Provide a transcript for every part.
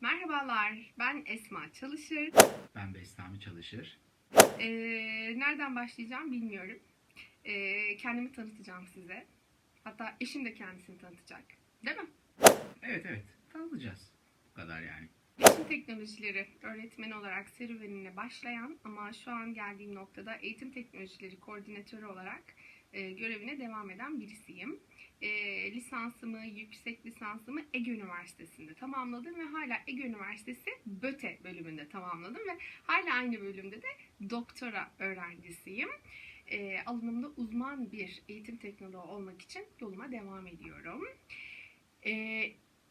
Merhabalar, ben Esma Çalışır. Ben Bestami Çalışır. Ee, nereden başlayacağım bilmiyorum. Ee, kendimi tanıtacağım size. Hatta eşim de kendisini tanıtacak. Değil mi? Evet evet tanıtacağız. Bu kadar yani. Eşim teknolojileri öğretmeni olarak serüvenine başlayan ama şu an geldiğim noktada eğitim teknolojileri koordinatörü olarak e, görevine devam eden birisiyim. E, lisansımı, yüksek lisansımı Ege Üniversitesi'nde tamamladım ve hala Ege Üniversitesi BÖTE bölümünde tamamladım ve hala aynı bölümde de doktora öğrencisiyim. E, alanımda uzman bir eğitim teknoloğu olmak için yoluma devam ediyorum. E,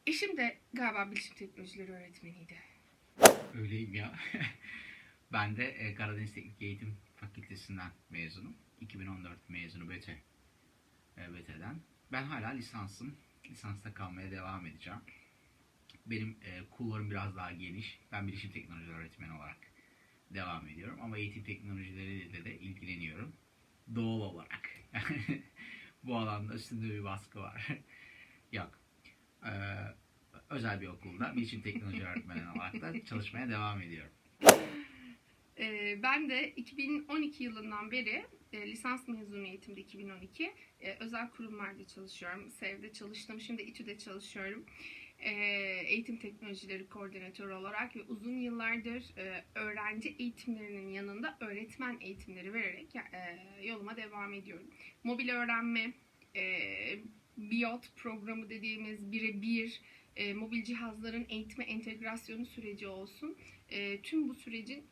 eşim de galiba bilişim teknolojileri öğretmeniydi. Öyleyim ya. ben de e, Karadeniz Teknik Eğitim Fakültesinden mezunum. 2014 mezunu BT. E, BT'den. Ben hala lisansım. Lisansta kalmaya devam edeceğim. Benim e, kulvarım biraz daha geniş. Ben bilişim teknolojileri öğretmeni olarak devam ediyorum. Ama eğitim teknolojileriyle de ilgileniyorum. Doğal olarak. Bu alanda üstünde bir baskı var. Yok. Ee, özel bir okulda bilişim teknoloji öğretmeni olarak da çalışmaya devam ediyorum. Ee, ben de 2012 yılından beri e, lisans mezuniyetimde 2012 e, özel kurumlarda çalışıyorum. SEV'de çalıştım. Şimdi İTÜ'de çalışıyorum. E, eğitim teknolojileri koordinatörü olarak ve uzun yıllardır e, öğrenci eğitimlerinin yanında öğretmen eğitimleri vererek e, yoluma devam ediyorum. Mobil öğrenme, e, BIOT programı dediğimiz birebir e, mobil cihazların eğitime entegrasyonu süreci olsun. E, tüm bu sürecin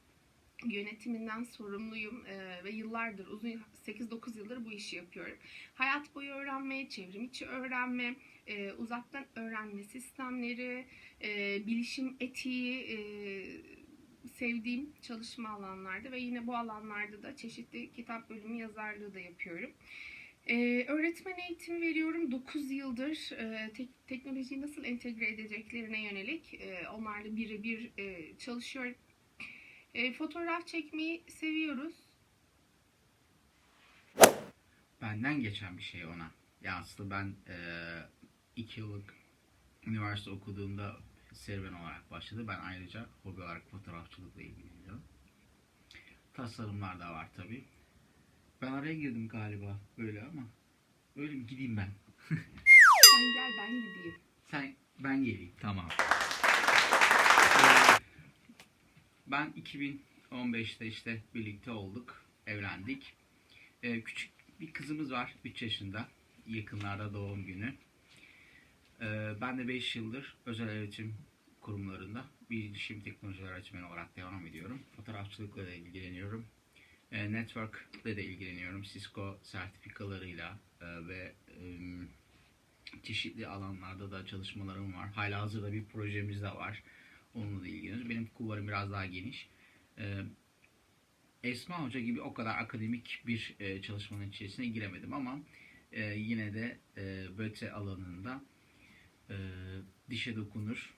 yönetiminden sorumluyum e, ve yıllardır uzun 8-9 yıldır bu işi yapıyorum. Hayat boyu öğrenme, çevrim içi öğrenme, e, uzaktan öğrenme sistemleri, e, bilişim etiği e, sevdiğim çalışma alanlarda ve yine bu alanlarda da çeşitli kitap bölümü yazarlığı da yapıyorum. Ee, öğretmen eğitimi veriyorum 9 yıldır e, tek- teknolojiyi nasıl entegre edeceklerine yönelik e, onlarla birebir e, çalışıyorum. E, fotoğraf çekmeyi seviyoruz. Benden geçen bir şey ona. Ya aslında ben e, iki yıllık üniversite okuduğumda serüven olarak başladı. Ben ayrıca hobi olarak fotoğrafçılıkla ilgileniyorum. Tasarımlar da var tabi. Ben araya girdim galiba böyle ama. Öyle mi gideyim ben? Sen gel ben gideyim. Sen ben geleyim. Tamam. Ee, Ben 2015'te işte birlikte olduk. Evlendik. Ee, küçük bir kızımız var. 3 yaşında. Yakınlarda doğum günü. Ee, Ben de 5 yıldır özel öğretim kurumlarında bilişim teknolojileri öğretmeni olarak devam ediyorum. Fotoğrafçılıkla da ilgileniyorum. Ee, Network'le de ilgileniyorum. Cisco sertifikalarıyla e, ve em, çeşitli alanlarda da çalışmalarım var. Hala hazırda bir projemiz de var. Onunla da ilgileniyoruz. Benim kulvarım biraz daha geniş. Ee, Esma Hoca gibi o kadar akademik bir e, çalışmanın içerisine giremedim ama e, yine de e, BÖTE alanında e, dişe dokunur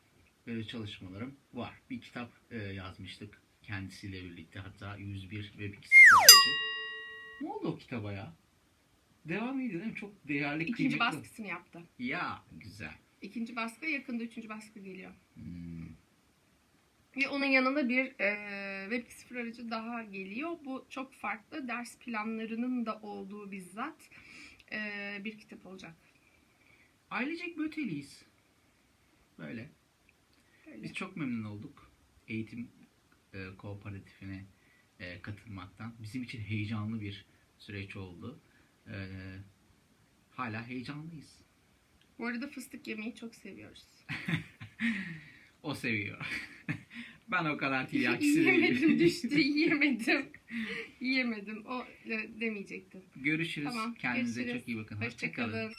böyle çalışmalarım var. Bir kitap e, yazmıştık kendisiyle birlikte hatta 101 ve bir Ne oldu o kitaba ya? Devam ediyor değil mi? Çok değerli, İkinci kıymetli. baskısını yaptı. Ya güzel. İkinci baskı yakında üçüncü baskı geliyor. Hmm. Ve onun yanında bir e, Web 2.0 aracı daha geliyor. Bu çok farklı ders planlarının da olduğu bizzat e, bir kitap olacak. Ailecek Böteliyiz. Böyle. Öyle. Biz çok memnun olduk eğitim e, kooperatifine e, katılmaktan. Bizim için heyecanlı bir süreç oldu. E, hala heyecanlıyız. Bu arada fıstık yemeyi çok seviyoruz. O seviyor. Ben o kadar tiryakisi yiyemedim değilim. düştü yiyemedim. yiyemedim o e, demeyecektim. Görüşürüz. Tamam, Kendinize görüşürüz. çok iyi bakın. Hoşçakalın. Hoşçakalın.